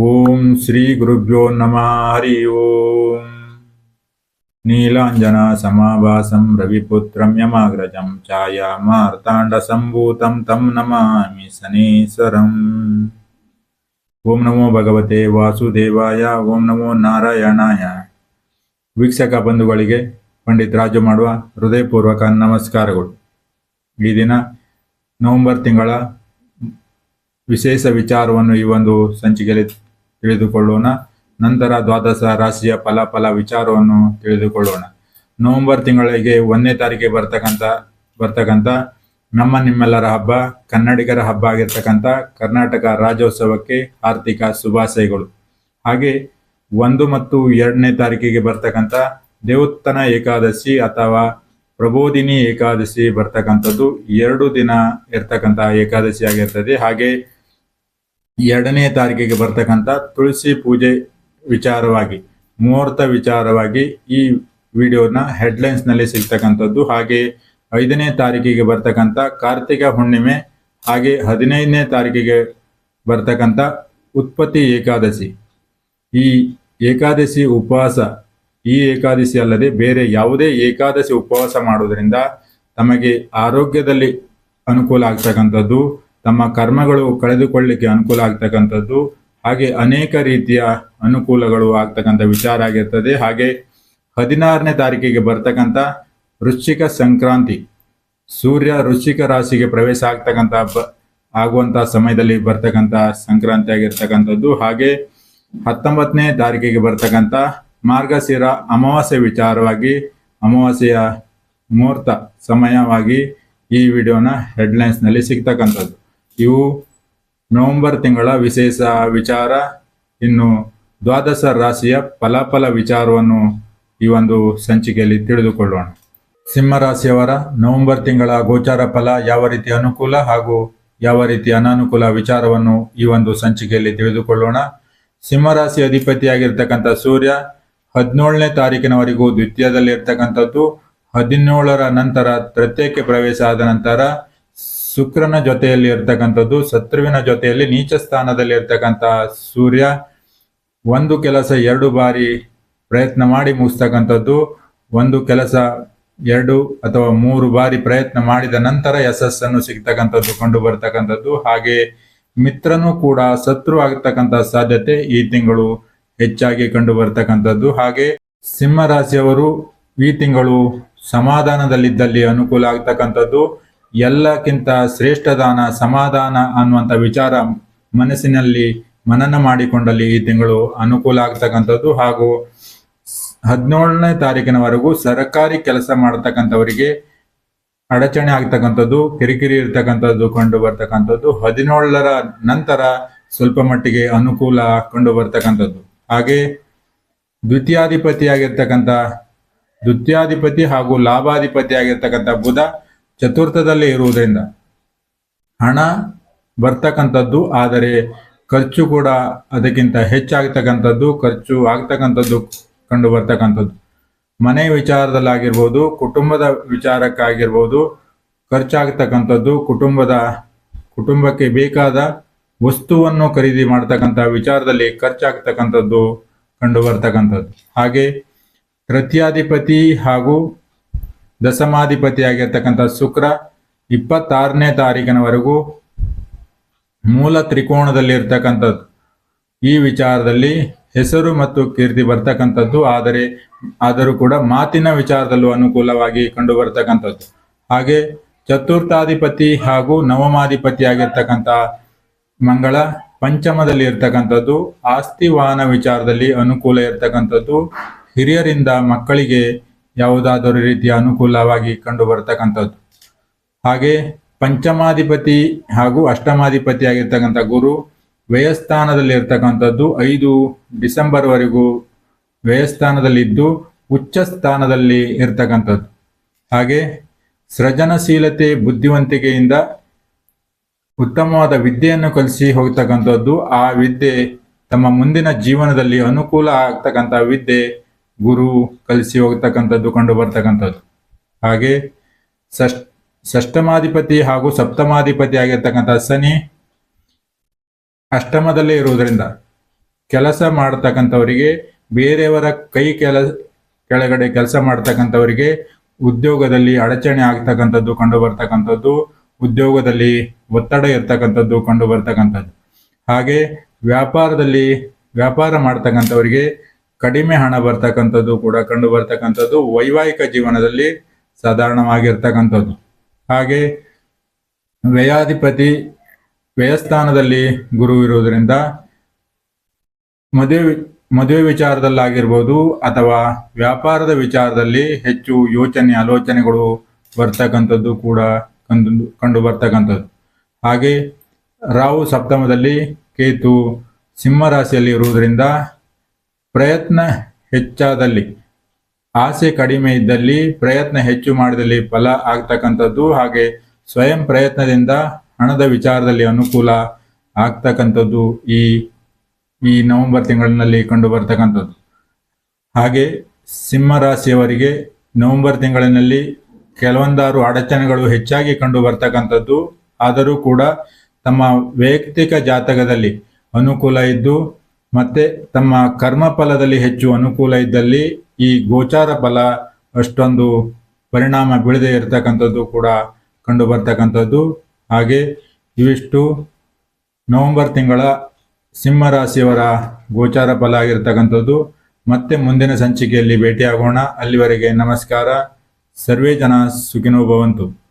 ಓಂ ಶ್ರೀ ಗುರುಭ್ಯೋ ನಮಃ ಹರಿ ಓಂ ನೀಲಾಂಜನ ಸಮಾಭಾಸಂ ರವಿಪುತ್ರಂ ಯಮಾಗ್ರಜಂ ಛಾಯಾ ಮಾರ್ತಾಂಡ ಸಂಭೂತಂ ತಂ ನಮಾಮಿ ಸನೇಸರಂ ಓಂ ನಮೋ ಭಗವತೆ ವಾಸುದೇವಾಯ ಓಂ ನಮೋ ನಾರಾಯಣಾಯ ವೀಕ್ಷಕ ಬಂಧುಗಳಿಗೆ, ಪಂಡಿತ್ ರಾಜು ಮಾಡುವ ಹೃದಯಪೂರ್ವಕ ನಮಸ್ಕಾರಗಳು. ಈ ದಿನ ನವೆಂಬರ್ ತಿಂಗಳ ವಿಶೇಷ ವಿಚಾರವನ್ನು ಈ ಒಂದು ಸಂಚಿಕೆಯಲ್ಲಿ ತಿಳಿದುಕೊಳ್ಳೋಣ. ನಂತರ ದ್ವಾದಶ ರಾಶಿಯ ಫಲಾಫಲ ವಿಚಾರವನ್ನು ತಿಳಿದುಕೊಳ್ಳೋಣ. ನವೆಂಬರ್ ತಿಂಗಳಿಗೆ ಒಂದನೇ ತಾರೀಕಿಗೆ ಬರ್ತಕ್ಕಂಥ ಬರ್ತಕ್ಕಂಥ ನಮ್ಮ ನಿಮ್ಮೆಲ್ಲರ ಹಬ್ಬ, ಕನ್ನಡಿಗರ ಹಬ್ಬ ಆಗಿರ್ತಕ್ಕಂಥ ಕರ್ನಾಟಕ ರಾಜ್ಯೋತ್ಸವಕ್ಕೆ ಆರ್ಥಿಕ ಶುಭಾಶಯಗಳು. ಹಾಗೆ ಒಂದು ಮತ್ತು ಎರಡನೇ ತಾರೀಕಿಗೆ ಬರ್ತಕ್ಕಂಥ ದೇವೋತ್ತನ ಏಕಾದಶಿ ಅಥವಾ ಪ್ರಬೋಧಿನಿ ಏಕಾದಶಿ ಬರ್ತಕ್ಕಂಥದ್ದು ಎರಡು ದಿನ ಇರ್ತಕ್ಕಂಥ ಏಕಾದಶಿ ಆಗಿರ್ತದೆ ಹಾಗೆ ಎರಡನೇ ತಾರೀಕಿಗೆ ಬರ್ತಕ್ಕಂಥ ತುಳಸಿ ಪೂಜೆ ವಿಚಾರವಾಗಿ, ಮುಹೂರ್ತ ವಿಚಾರವಾಗಿ ಈ ವಿಡಿಯೋನ ಹೆಡ್ಲೈನ್ಸ್ನಲ್ಲಿ ಸಿಗ್ತಕ್ಕಂಥದ್ದು. ಹಾಗೆ ಐದನೇ ತಾರೀಕಿಗೆ ಬರ್ತಕ್ಕಂಥ ಕಾರ್ತಿಕ ಹುಣ್ಣಿಮೆ, ಹಾಗೆ ಹದಿನೈದನೇ ತಾರೀಕಿಗೆ ಬರ್ತಕ್ಕಂಥ ಉತ್ಪತ್ತಿ ಏಕಾದಶಿ. ಈ ಏಕಾದಶಿ ಉಪವಾಸ, ಈ ಏಕಾದಶಿ ಅಲ್ಲದೆ ಬೇರೆ ಯಾವುದೇ ಏಕಾದಶಿ ಉಪವಾಸ ಮಾಡುವುದರಿಂದ ತಮಗೆ ಆರೋಗ್ಯದಲ್ಲಿ ಅನುಕೂಲ ಆಗ್ತಕ್ಕಂಥದ್ದು. ತಮ್ಮ ಕರ್ಮಗಳು ಕಳೆದುಕೊಳ್ಳಿಕ್ಕೆ ಅನುಕೂಲ ಆಗ್ತಕ್ಕಂಥದ್ದು, ಹಾಗೆ ಅನೇಕ ರೀತಿಯ ಅನುಕೂಲಗಳು ಆಗ್ತಕ್ಕಂಥ ವಿಚಾರ ಆಗಿರ್ತದೆ. ಹಾಗೆ ಹದಿನಾರನೇ ತಾರೀಕಿಗೆ ಬರ್ತಕ್ಕಂಥ ವೃಶ್ಚಿಕ ಸಂಕ್ರಾಂತಿ, ಸೂರ್ಯ ವೃಶ್ಚಿಕ ರಾಶಿಗೆ ಪ್ರವೇಶ ಆಗ್ತಕ್ಕಂಥ ಬ ಆಗುವಂತ ಸಮಯದಲ್ಲಿ ಬರ್ತಕ್ಕಂಥ ಸಂಕ್ರಾಂತಿ ಆಗಿರ್ತಕ್ಕಂಥದ್ದು. ಹಾಗೆ ಹತ್ತೊಂಬತ್ತನೇ ತಾರೀಕಿಗೆ ಬರ್ತಕ್ಕಂಥ ಮಾರ್ಗಶಿರ ಅಮಾವಾಸ್ಯೆ ವಿಚಾರವಾಗಿ, ಅಮಾವಾಸ್ಯೆಯ ಮುಹೂರ್ತ ಸಮಯವಾಗಿ ಈ ವಿಡಿಯೋನ ಹೆಡ್ಲೈನ್ಸ್ನಲ್ಲಿ ಸಿಗ್ತಕ್ಕಂಥದ್ದು. ಇವು ನವೆಂಬರ್ ತಿಂಗಳ ವಿಶೇಷ ವಿಚಾರ. ಇನ್ನು ದ್ವಾದಶ ರಾಶಿಯ ಫಲಾಫಲ ವಿಚಾರವನ್ನು ಈ ಒಂದು ಸಂಚಿಕೆಯಲ್ಲಿ ತಿಳಿದುಕೊಳ್ಳೋಣ. ಸಿಂಹ ರಾಶಿಯವರ ನವೆಂಬರ್ ತಿಂಗಳ ಗೋಚಾರ ಫಲ ಯಾವ ರೀತಿ ಅನುಕೂಲ ಹಾಗೂ ಯಾವ ರೀತಿ ಅನಾನುಕೂಲ ವಿಚಾರವನ್ನು ಈ ಒಂದು ಸಂಚಿಕೆಯಲ್ಲಿ ತಿಳಿದುಕೊಳ್ಳೋಣ. ಸಿಂಹರಾಶಿ ಅಧಿಪತಿಯಾಗಿರ್ತಕ್ಕಂಥ ಸೂರ್ಯ ಹದಿನೇಳನೇ ತಾರೀಕಿನವರೆಗೂ ದ್ವಿತೀಯದಲ್ಲಿ ಇರ್ತಕ್ಕಂಥದ್ದು ಹದಿನೇಳರ ನಂತರ ತೃತೀಯಕ್ಕೆ ಪ್ರವೇಶ ಆದ ನಂತರ ಶುಕ್ರನ ಜೊತೆಯಲ್ಲಿ ಇರ್ತಕ್ಕಂಥದ್ದು, ಶತ್ರುವಿನ ಜೊತೆಯಲ್ಲಿ ನೀಚ ಸ್ಥಾನದಲ್ಲಿ ಇರ್ತಕ್ಕಂಥ ಸೂರ್ಯ ಒಂದು ಕೆಲಸ ಎರಡು ಬಾರಿ ಪ್ರಯತ್ನ ಮಾಡಿ ಮುಗಿಸ್ತಕ್ಕಂಥದ್ದು. ಒಂದು ಕೆಲಸ ಎರಡು ಅಥವಾ ಮೂರು ಬಾರಿ ಪ್ರಯತ್ನ ಮಾಡಿದ ನಂತರ ಯಶಸ್ಸನ್ನು ಸಿಗ್ತಕ್ಕಂಥದ್ದು ಕಂಡು ಬರ್ತಕ್ಕಂಥದ್ದು. ಹಾಗೆ ಮಿತ್ರನು ಕೂಡ ಶತ್ರು ಆಗತಕ್ಕಂಥ ಸಾಧ್ಯತೆ ಈ ತಿಂಗಳು ಹೆಚ್ಚಾಗಿ ಕಂಡು ಬರ್ತಕ್ಕಂಥದ್ದು. ಹಾಗೆ ಸಿಂಹ ರಾಶಿಯವರು ಈ ತಿಂಗಳು ಸಮಾಧಾನದಲ್ಲಿದ್ದಲ್ಲಿ ಅನುಕೂಲ ಆಗ್ತಕ್ಕಂಥದ್ದು. ಎಲ್ಲಕ್ಕಿಂತ ಶ್ರೇಷ್ಠ ದಾನ, ಸಮಾಧಾನ ಅನ್ನುವಂಥ ವಿಚಾರ ಮನಸ್ಸಿನಲ್ಲಿ ಮನನ ಮಾಡಿಕೊಂಡಲ್ಲಿ ಈ ತಿಂಗಳು ಅನುಕೂಲ ಆಗ್ತಕ್ಕಂಥದ್ದು. ಹಾಗೂ ಹದಿನೇಳನೇ ತಾರೀಕಿನವರೆಗೂ ಸರ್ಕಾರಿ ಕೆಲಸ ಮಾಡತಕ್ಕಂಥವರಿಗೆ ಅಡಚಣೆ ಆಗ್ತಕ್ಕಂಥದ್ದು, ಕಿರಿಕಿರಿ ಇರ್ತಕ್ಕಂಥದ್ದು ಕಂಡು ಬರ್ತಕ್ಕಂಥದ್ದು. ಹದಿನೇಳರ ನಂತರ ಸ್ವಲ್ಪ ಮಟ್ಟಿಗೆ ಅನುಕೂಲ ಕಂಡು ಬರ್ತಕ್ಕಂಥದ್ದು. ಹಾಗೆ ದ್ವಿತೀಯಾಧಿಪತಿ ಆಗಿರ್ತಕ್ಕಂಥ ದ್ವಿತೀಯಾಧಿಪತಿ ಹಾಗೂ ಲಾಭಾಧಿಪತಿ ಆಗಿರ್ತಕ್ಕಂಥ ಬುಧ ಚತುರ್ಥದಲ್ಲಿ ಇರುವುದರಿಂದ. ಹಣ ಬರ್ತಕ್ಕಂಥದ್ದು, ಆದರೆ ಖರ್ಚು ಕೂಡ ಅದಕ್ಕಿಂತ ಹೆಚ್ಚಾಗ್ತಕ್ಕಂಥದ್ದು, ಖರ್ಚು ಆಗ್ತಕ್ಕಂಥದ್ದು ಕಂಡು ಬರ್ತಕ್ಕಂಥದ್ದು. ಮನೆ ವಿಚಾರದಲ್ಲಾಗಿರ್ಬೋದು, ಕುಟುಂಬದ ವಿಚಾರಕ್ಕಾಗಿರ್ಬೋದು, ಖರ್ಚಾಗ್ತಕ್ಕಂಥದ್ದು, ಕುಟುಂಬದ, ಕುಟುಂಬಕ್ಕೆ ಬೇಕಾದ ವಸ್ತುವನ್ನು ಖರೀದಿ ಮಾಡ್ತಕ್ಕಂಥ ವಿಚಾರದಲ್ಲಿ ಖರ್ಚಾಗ್ತಕ್ಕಂಥದ್ದು ಕಂಡು ಬರ್ತಕ್ಕಂಥದ್ದು. ಹಾಗೆ ತೃತೀಯಾಧಿಪತಿ ಹಾಗೂ ದಶಮಾಧಿಪತಿ ಆಗಿರ್ತಕ್ಕಂಥ ಶುಕ್ರ ಇಪ್ಪತ್ತಾರನೇ ತಾರೀಕಿನವರೆಗೂ ಮೂಲ ತ್ರಿಕೋಣದಲ್ಲಿ ಇರ್ತಕ್ಕಂಥದ್ದು ಈ ವಿಚಾರದಲ್ಲಿ ಹೆಸರು ಮತ್ತು ಕೀರ್ತಿ ಬರ್ತಕ್ಕಂಥದ್ದು, ಆದರೆ ಆದರೂ ಕೂಡ ಮಾತಿನ ವಿಚಾರದಲ್ಲೂ ಅನುಕೂಲವಾಗಿ ಕಂಡು ಬರ್ತಕ್ಕಂಥದ್ದು ಹಾಗೆ ಚತುರ್ಥಾಧಿಪತಿ ಹಾಗೂ ನವಮಾಧಿಪತಿ ಆಗಿರ್ತಕ್ಕಂಥ ಮಂಗಳ ಪಂಚಮದಲ್ಲಿ ಇರ್ತಕ್ಕಂಥದ್ದು ಆಸ್ತಿ ವಾಹನ ವಿಚಾರದಲ್ಲಿ ಅನುಕೂಲ ಇರ್ತಕ್ಕಂಥದ್ದು. ಹಿರಿಯರಿಂದ ಮಕ್ಕಳಿಗೆ ಯಾವುದಾದರೂ ರೀತಿಯ ಅನುಕೂಲವಾಗಿ ಕಂಡು ಬರ್ತಕ್ಕಂಥದ್ದು ಹಾಗೆ ಪಂಚಮಾಧಿಪತಿ ಹಾಗೂ ಅಷ್ಟಮಾಧಿಪತಿ ಆಗಿರ್ತಕ್ಕಂಥ ಗುರು ವ್ಯಯಸ್ಥಾನದಲ್ಲಿ ಇರ್ತಕ್ಕಂಥದ್ದು ಐದು ಡಿಸೆಂಬರ್ವರೆಗೂ ವ್ಯಯಸ್ಥಾನದಲ್ಲಿದ್ದು ಉಚ್ಚ ಸ್ಥಾನದಲ್ಲಿ ಇರ್ತಕ್ಕಂಥದ್ದು. ಹಾಗೆ ಸೃಜನಶೀಲತೆ, ಬುದ್ಧಿವಂತಿಕೆಯಿಂದ ಉತ್ತಮವಾದ ವಿದ್ಯೆಯನ್ನು ಕಲಿಸಿ ಹೋಗ್ತಕ್ಕಂಥದ್ದು ಆ ವಿದ್ಯೆ ತಮ್ಮ ಮುಂದಿನ ಜೀವನದಲ್ಲಿ ಅನುಕೂಲ ಆಗ್ತಕ್ಕಂಥ ವಿದ್ಯೆ ಗುರು ಕಲಿಸಿ ಹೋಗ್ತಕ್ಕಂಥದ್ದು, ಕಂಡು ಬರ್ತಕ್ಕಂಥದ್ದು. ಹಾಗೆ ಷಷ್ ಷಷ್ಟಮಾಧಿಪತಿ ಹಾಗೂ ಸಪ್ತಮಾಧಿಪತಿ ಆಗಿರ್ತಕ್ಕಂಥ ಶನಿ ಅಷ್ಟಮದಲ್ಲೇ ಇರುವುದರಿಂದ ಕೆಲಸ ಮಾಡ್ತಕ್ಕಂಥವರಿಗೆ ಬೇರೆಯವರ ಕೈ ಕೆಲ, ಕೆಳಗಡೆ ಕೆಲಸ ಮಾಡ್ತಕ್ಕಂಥವರಿಗೆ ಉದ್ಯೋಗದಲ್ಲಿ ಅಡಚಣೆ ಆಗ್ತಕ್ಕಂಥದ್ದು, ಕಂಡು ಬರ್ತಕ್ಕಂಥದ್ದು, ಉದ್ಯೋಗದಲ್ಲಿ ಒತ್ತಡ ಇರ್ತಕ್ಕಂಥದ್ದು, ಕಂಡು ಬರ್ತಕ್ಕಂಥದ್ದು. ಹಾಗೆ ವ್ಯಾಪಾರದಲ್ಲಿ ವ್ಯಾಪಾರ ಮಾಡ್ತಕ್ಕಂಥವರಿಗೆ ಕಡಿಮೆ ಹಣ ಬರ್ತಕ್ಕಂಥದ್ದು ಕೂಡ, ಕಂಡು ಬರ್ತಕ್ಕಂಥದ್ದು ವೈವಾಹಿಕ ಜೀವನದಲ್ಲಿ ಸಾಧಾರಣವಾಗಿರ್ತಕ್ಕಂಥದ್ದು. ಹಾಗೆ ವ್ಯಯಾಧಿಪತಿ ವ್ಯಯಸ್ಥಾನದಲ್ಲಿ ಗುರು ಇರುವುದರಿಂದ ಮದುವೆ ಮದುವೆ ವಿಚಾರದಲ್ಲಾಗಿರ್ಬೋದು ಅಥವಾ ವ್ಯಾಪಾರದ ವಿಚಾರದಲ್ಲಿ ಹೆಚ್ಚು ಯೋಚನೆ, ಆಲೋಚನೆಗಳು ಬರ್ತಕ್ಕಂಥದ್ದು ಕೂಡ ಕಂಡು ಕಂಡು ಹಾಗೆ ರಾಹು ಸಪ್ತಮದಲ್ಲಿ ಕೇತು ಸಿಂಹ ರಾಶಿಯಲ್ಲಿ ಇರುವುದರಿಂದ ಪ್ರಯತ್ನ ಹೆಚ್ಚಾದಲ್ಲಿ. ಆಸೆ ಕಡಿಮೆ ಇದ್ದಲ್ಲಿ ಪ್ರಯತ್ನ ಹೆಚ್ಚು ಮಾಡಿದಲ್ಲಿ ಫಲ ಆಗ್ತಕ್ಕಂಥದ್ದು ಹಾಗೆ ಸ್ವಯಂ ಪ್ರಯತ್ನದಿಂದ ಹಣದ ವಿಚಾರದಲ್ಲಿ ಅನುಕೂಲ ಆಗ್ತಕ್ಕಂಥದ್ದು ಈ ಈ ನವೆಂಬರ್ ತಿಂಗಳಿನಲ್ಲಿ ಕಂಡು ಬರ್ತಕ್ಕಂಥದ್ದು. ಹಾಗೆ ಸಿಂಹ ರಾಶಿಯವರಿಗೆ ನವೆಂಬರ್ ತಿಂಗಳಿನಲ್ಲಿ ಕೆಲವೊಂದಾರು ಅಡಚಣೆಗಳು ಹೆಚ್ಚಾಗಿ ಕಂಡು ಬರ್ತಕ್ಕಂಥದ್ದು. ಆದರೂ ಕೂಡ ತಮ್ಮ ವೈಯಕ್ತಿಕ ಜಾತಕದಲ್ಲಿ ಅನುಕೂಲ ಇದ್ದು ಮತ್ತೆ ತಮ್ಮ ಕರ್ಮ ಫಲದಲ್ಲಿ ಹೆಚ್ಚು ಅನುಕೂಲ ಇದ್ದಲ್ಲಿ ಈ ಗೋಚಾರ ಫಲ ಅಷ್ಟೊಂದು ಪರಿಣಾಮ ಬೀಳದೆ ಇರತಕ್ಕಂಥದ್ದು ಕೂಡ ಕಂಡು ಬರ್ತಕ್ಕಂಥದ್ದು. ಹಾಗೆ ಇವಿಷ್ಟು ನವೆಂಬರ್ ತಿಂಗಳ ಸಿಂಹರಾಶಿಯವರ ಗೋಚಾರ ಫಲ ಆಗಿರ್ತಕ್ಕಂಥದ್ದು. ಮತ್ತೆ ಮುಂದಿನ ಸಂಚಿಕೆಯಲ್ಲಿ ಭೇಟಿಯಾಗೋಣ. ಅಲ್ಲಿವರೆಗೆ ನಮಸ್ಕಾರ. ಸರ್ವೇ ಜನ ಸುಖಿನೋ ಭವಂತು.